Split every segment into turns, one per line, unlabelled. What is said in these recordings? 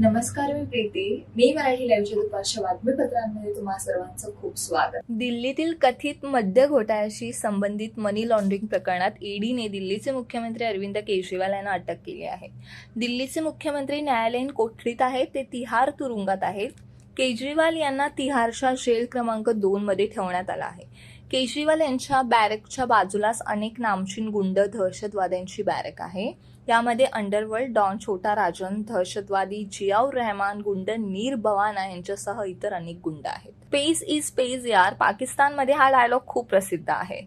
नमस्कार मी प्रीती. मी मराठी लाईव्हच्या दुपारच्या बातमीपत्रांमध्ये तुम्हा सर्वांचं खूप स्वागत.
दिल्लीतील कथित मद्य घोटाळ्याशी संबंधित मनी लॉन्ड्रिंग प्रकरणात ईडीने दिल्लीचे मुख्यमंत्री अरविंद केजरीवाल यांना अटक केली आहे. दिल्लीचे मुख्यमंत्री न्यायालयीन कोठडीत आहेत ते तिहार तुरुंगात आहेत. केजरीवाल यांना तिहारच्या जेल क्रमांक दोन मध्ये ठेवण्यात आला आहे. केजरीवाल यांच्या बॅरकच्या बाजूलाच अनेक नामचीन गुंड दहशतवाद्यांची बॅरक आहे. यामध्ये अंडरवर्ल्ड डॉन छोटा राजन दहशतवादी जियाऊर रहमान गुंड नीर भवाना यांच्यासह इतर अनेक गुंड आहेत. पेस इज पेज यार पाकिस्तानमध्ये हा डायलॉग खूप प्रसिद्ध आहे.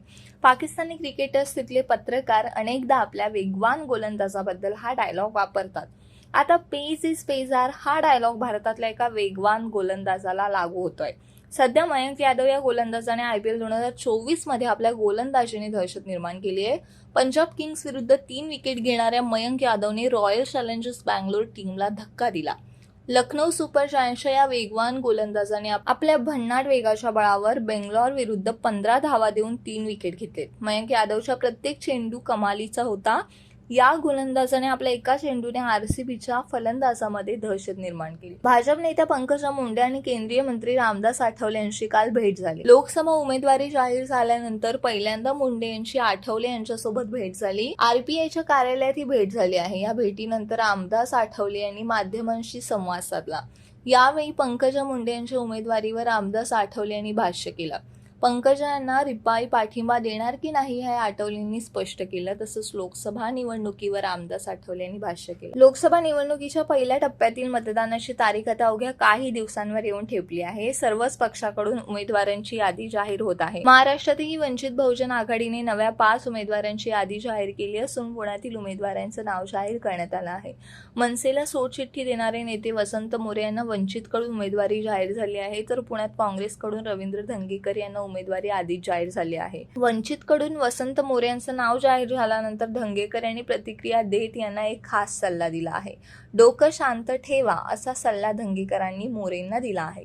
पाकिस्तानी क्रिकेटर्स तिथले पत्रकार अनेकदा आपल्या वेगवान गोलंदाजाबद्दल हा डायलॉग वापरतात. आता पेज इज पेजार आर हा डायलॉग भारतातल्या एका वेगवान गोलंदाजाला लागू होतोय. सध्या मयंक यादव या गोलंदाजाने आय पी एल दोन हजार चोवीसमध्ये आपल्या गोलंदाजीने दहशत निर्माण केली आहे. पंजाब किंग्स विरुद्ध तीन विकेट घेणाऱ्या मयंक यादवने रॉयल चॅलेंजर्स बँगलोर टीमला धक्का दिला. लखनौ सुपर जायंट्सच्या या वेगवान गोलंदाजाने आपल्या भन्नाट वेगाच्या बळावर बेंगलोर विरुद्ध पंधरा धावा देऊन तीन विकेट घेतलेत. मयंक यादवच्या प्रत्येक चेंडू कमालीचा होता. या गोलंदाजाने आपल्या एका चेंडूने आरसीबीच्या फलंदाजामध्ये दहशत निर्माण केली. भाजप नेत्या पंकजा मुंडे आणि केंद्रीय मंत्री रामदास आठवले यांची काल भेट झाली. लोकसभा उमेदवारी जाहीर झाल्यानंतर पहिल्यांदा मुंडे यांची आठवले यांच्यासोबत भेट झाली. आरपीआयच्या कार्यालयात ही भेट झाली आहे. या भेटीनंतर रामदास आठवले यांनी माध्यमांशी संवाद साधला. यावेळी पंकजा मुंडे यांच्या उमेदवारीवर रामदास आठवले यांनी भाष्य केलं. पंकजांना रिपाई पाठिंबा देणार की नाही हे आठवलेंनी स्पष्ट केलं. तसंच लोकसभा निवडणुकीवर रामदास आठवलेंनी भाष्य केलं. लोकसभा निवडणुकीच्या पहिल्या टप्प्यातील मतदानाची तारीख आता अवघ्या काही दिवसांवर येऊन ठेपली आहे. सर्वच पक्षाकडून उमेदवारांची यादी जाहीर होत आहे. महाराष्ट्रातही वंचित बहुजन आघाडीने नव्या पाच उमेदवारांची यादी जाहीर केली असून पुण्यातील उमेदवारांचं नाव जाहीर करण्यात आलं आहे. मनसेला सोडचिठ्ठी देणारे नेते वसंत मोरे यांना वंचितकडून उमेदवारी जाहीर झाली आहे. तर पुण्यात काँग्रेसकडून रवींद्र धंगेकर यांना उमेदवारी आधीच जाहीर झाली आहे. वंचितकडून वसंत मोरे यांचं नाव जाहीर झाल्यानंतर धंगेकर यांनी प्रतिक्रिया देत यांना एक खास सल्ला दिला आहे. डोकं शांत ठेवा असा सल्ला धंगेकरांनी मोरेंना दिला आहे.